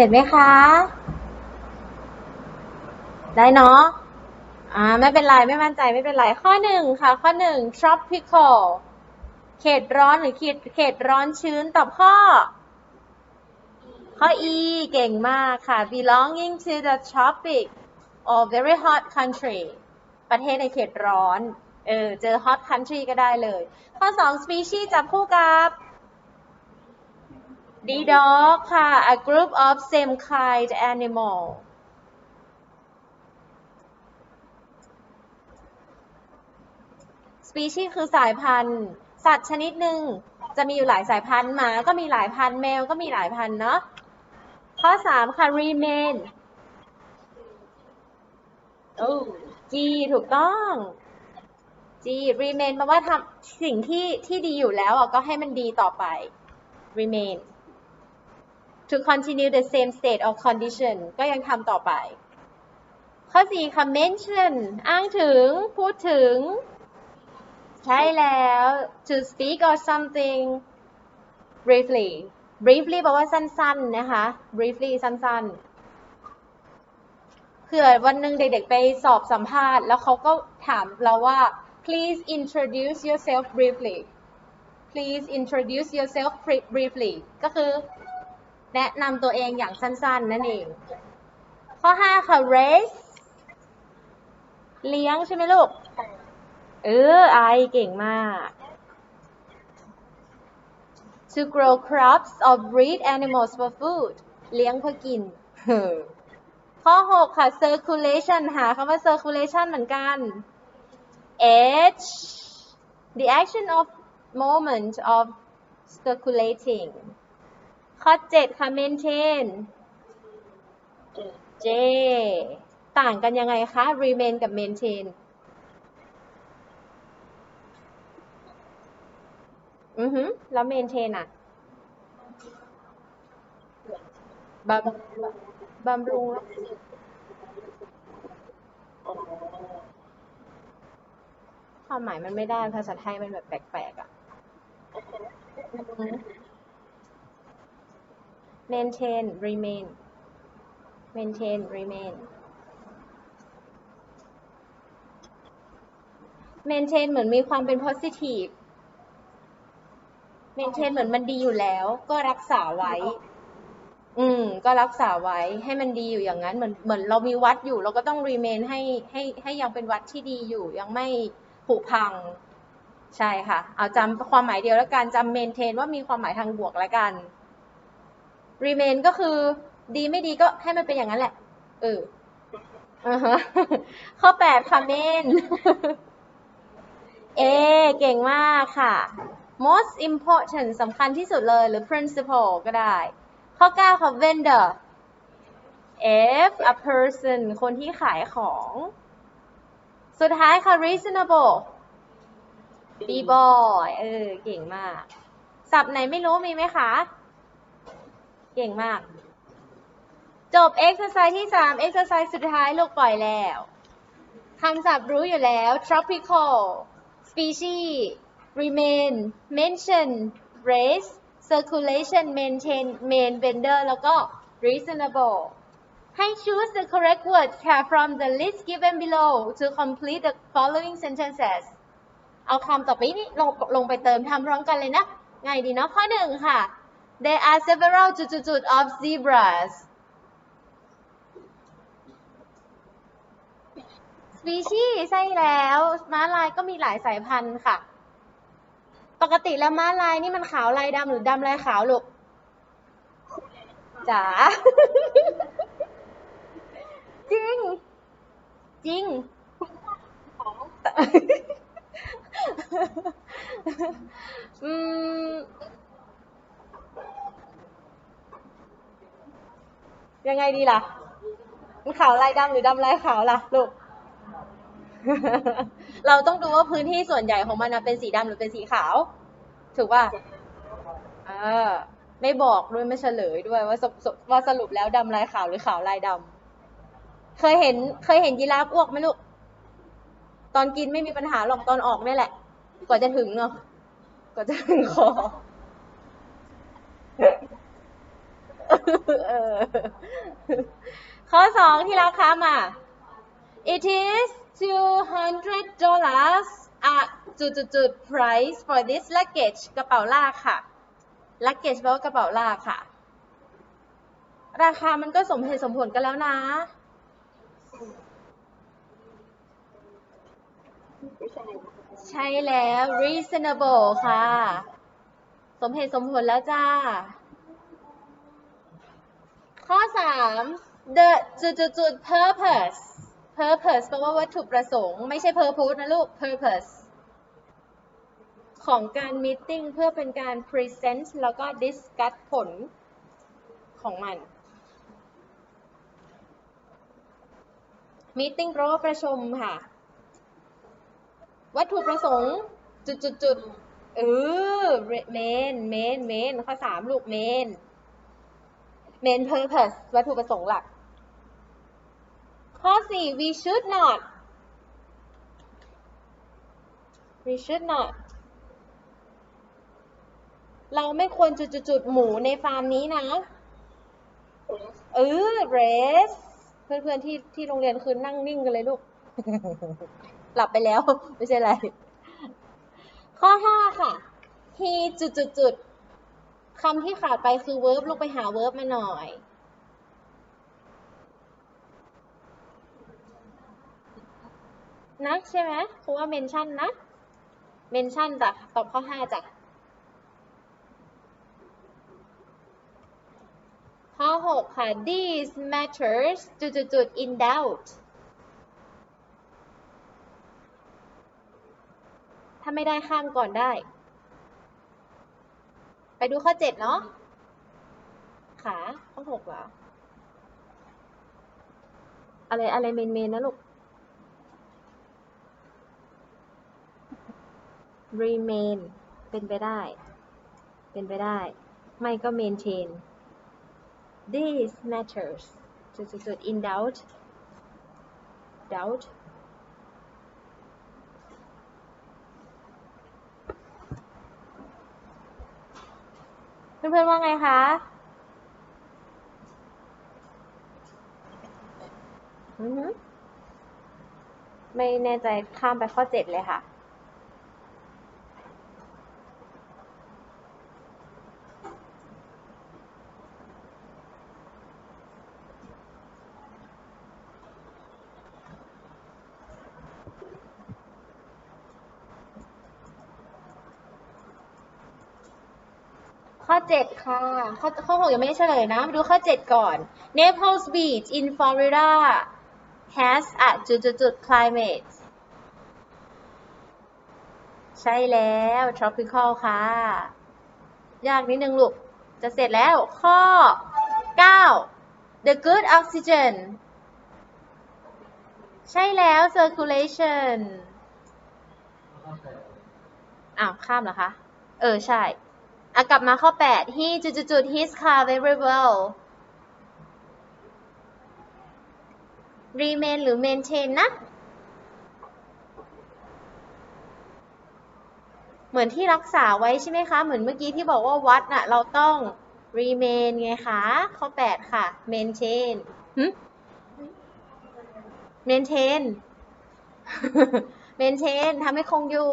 สร็จไหมคะ ได้เนาะอ่าไม่เป็นไร ไม่มั่นใจไม่เป็นไร ข้อหนึ่งค่ะ ข้อหนึ่ง tropical เขตร้อนหรือเขตเขตร้อนชื้นตอบข้อ ข้อ E เก่งมากค่ะ belonging to the tropic or very hot country ประเทศในเขตร้อน เออ เจอ hot country ก็ได้เลย ข้อ 2 species จับคู่กับ D dog ค่ะ a group of same kind animal species คือสายพันธุ์ สัตว์ชนิดหนึ่งจะมีอยู่หลายสายพันธุ์หมาก็มีหลายพันธุ์แมวก็มีหลายพันธุ์เนาะข้อ 3 ค่ะ remain โอ้ G ถูกต้อง G remain แปลว่าทำสิ่งที่ที่ดีอยู่แล้วอะก็ให้มันดีต่อไป remain to continue the same state or condition ก็ยังทำต่อไป ข้อ 4 ค่ะ mention อ้างถึง พูดถึง ใช่แล้ว to speak or something briefly briefly แปลว่าสั้นๆ นะคะ briefly สั้นๆ เผื่อวันหนึ่งเด็กๆ ไปสอบสัมภาษณ์ แล้วเขาก็ถามเราว่า please introduce yourself briefly please introduce yourself briefly ก็คือ แนะนำตัวเองอย่างสั้น ๆ นั่นเอง ข้อ 5 ค่ะ raise เลี้ยงใช่ไหมลูก เออไอเก่งมาก to grow crops or breed animals for food เลี้ยงเพื่อกิน ข้อ 6 ค่ะ circulation หาคำว่า circulation เหมือนกัน H the action of moment of circulating ข้อ7ค่ะ maintain J ต่างกันยังไงคะ remain กับ maintain อือหือแล้ว maintain อะบำบำรุงความหมายมันไม่ได้ภาษาไทยมันแบบแปลกๆอะ maintain remain maintain remain maintain เหมือนมีความเป็น positive maintain เหมือนมันดีอยู่แล้ว ก็รักษาไว้ อืม ก็รักษาไว้ให้มันดีอยู่อย่างนั้น เหมือนเหมือนเรามีวัดอยู่ เราก็ต้อง remain ให้ให้ให้ยังเป็นวัดที่ดีอยู่ ยังไม่ผุพัง ใช่ค่ะ เอาจำความหมายเดียวแล้วกันจำ maintain ว่ามีความหมายทางบวกแล้วกัน remain ก็คือดีไม่ดีก็ให้มันเป็นอย่างนั้นแหละ เอออฮะข้อแปดค่ะ main เอ เก่งมากค่ะ most important สำคัญที่สุดเลยหรือ principal ก็ได้ ข้อ 9 ค่ะ vendor F a person คนที่ขายของ สุดท้ายค่ะ reasonable B boy เออ เก่งมากศัพท์ไหนไม่รู้มีไหมคะ เก่งมาก จบ exercise ที่ 3 exercise สุดท้ายลูกปล่อยแล้วคำศัพท์รู้อยู่แล้ว tropical species remain mention race circulation maintain main vendor แล้วก็ reasonable ให้ choose the correct words ค่ะ from the list given below to complete the following sentences เอาคำต่อไปนี้ลงลงไปเติมทำพร้อมกันเลยนะ ง่ายดีเนาะข้อหนึ่งค่ะ There are several จุด of zebras species ใช่แล้ว ม้าลายก็มีหลายสายพันธุ์ค่ะ ปกติแล้วม้าลายนี่มันขาวลายดำหรือดำลายขาวลูกจ๋าจริง จริงอืม ยังไงดีล่ะ มันขาวลายดำหรือดำลายขาวล่ะลูก เราต้องดูว่าพื้นที่ส่วนใหญ่ของมันนะเป็นสีดำหรือเป็นสีขาว ถูกป่ะเออไม่บอกด้วยไม่เฉลยด้วยว่าสว่าสรุปแล้วดำลายขาวหรือขาวลายดำเคยเห็น เคยเห็นยีราฟอ้วกไหมลูก ตอนกินไม่มีปัญหาหรอกตอนออกนี่แหละ กว่าจะถึงเนาะกว่าจะถึงคอ เออ ข้อสองที่ราคามา it is 200 dollars อะจุดจุดจุด price for this luggage กระเป๋าลากค่ะ luggage แปลว่ากระเป๋าลากค่ะ ราคามันก็สมเหตุสมผลกันแล้วนะใช่แล้ว reasonable ค่ะ สมเหตุสมผลแล้วจ้า ข้อ 3 the จุดจุดจุด purpose purpose แปลว่าวัตถุประสงค์ ไม่ใช่ purpose นะลูก purpose ของการ meeting เพื่อเป็นการ present แล้วก็ discuss ผลของมัน meeting แปลว่าประชุมค่ะ วัตถุประสงค์จุดจุดจุดเออ main main main ข้อสามลูก main main purpose วัตถุประสงค์หลัก ข้อสี่ we should not we should not เราไม่ควรจุดจุดจุดหมูในฟาร์มนี้นะ เออ rest เพื่อนๆที่ที่โรงเรียนคือนั่งนิ่งกันเลยลูก หลับไปแล้ว ไม่ใช่ไร ข้อห้าค่ะ he จุดจุดจุด คำที่ขาดไปคือ verb ลูกไปหา verb มาหน่อยนะใช่ไหมเพราะว่า mention นะ mention จ้ะตอบข้อห้าจ้ะข้อหกค่ะ these matters จุดจุดจุด in doubt ถ้าไม่ได้ข้ามก่อนได้ ไปดูข้อเจ็ดเนาะขาข้อหกเหรอ อะไรอะไรเมนเมนนะลูก remain เป็นไปได้ เป็นไปได้ ไม่ก็ maintain these matters จุดจุดจุด in doubt doubt เพื่อนๆว่าไงคะอือไม่แน่ใจข้ามไปข้อเจ็ดเลยค่ะ ข้อเจ็ดค่ะ ข้อข้อหกยังไม่ได้เฉลยนะมาดูข้อเจ็ดก่อน Naples Beach in Florida has a จุดจุดจุด climate ใช่แล้ว tropical ค่ะ ยากนิดนึงลูก จะเสร็จแล้ว ข้อ 9 the good oxygen ใช่แล้ว circulation อ้าว ข้ามเหรอคะ เออ ใช่ อะกลับมาข้อ 8 he จุดจุด his car very well remain หรือ maintain นะ เหมือนที่รักษาไว้ใช่ไหมคะ เหมือนเมื่อกี้ที่บอกว่าวัดน่ะ เราต้อง remain ไงคะ ข้อ 8 ค่ะ maintain หึ maintain maintain ทำให้คงอยู่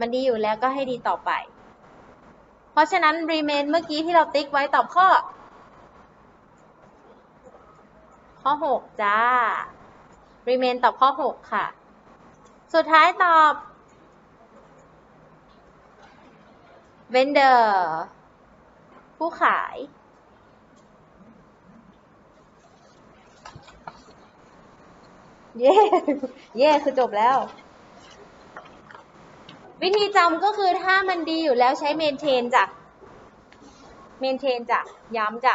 มันดีอยู่แล้วก็ให้ดีต่อไป เพราะฉะนั้น remain เมื่อกี้ที่เราติ๊กไว้ตอบข้อ ข้อ 6 จ้า remain ตอบข้อ 6 ค่ะ สุดท้ายตอบ vendor ผู้ขาย เย้เย้คือจบแล้ว วิธีจำก็คือถ้ามันดีอยู่แล้วใช้ maintain จ้ะ maintain จ้ะ ย้ำจ้ะ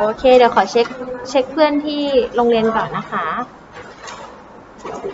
โอเค เดี๋ยวขอเช็ค เช็คเพื่อนที่โรงเรียนก่อนนะคะ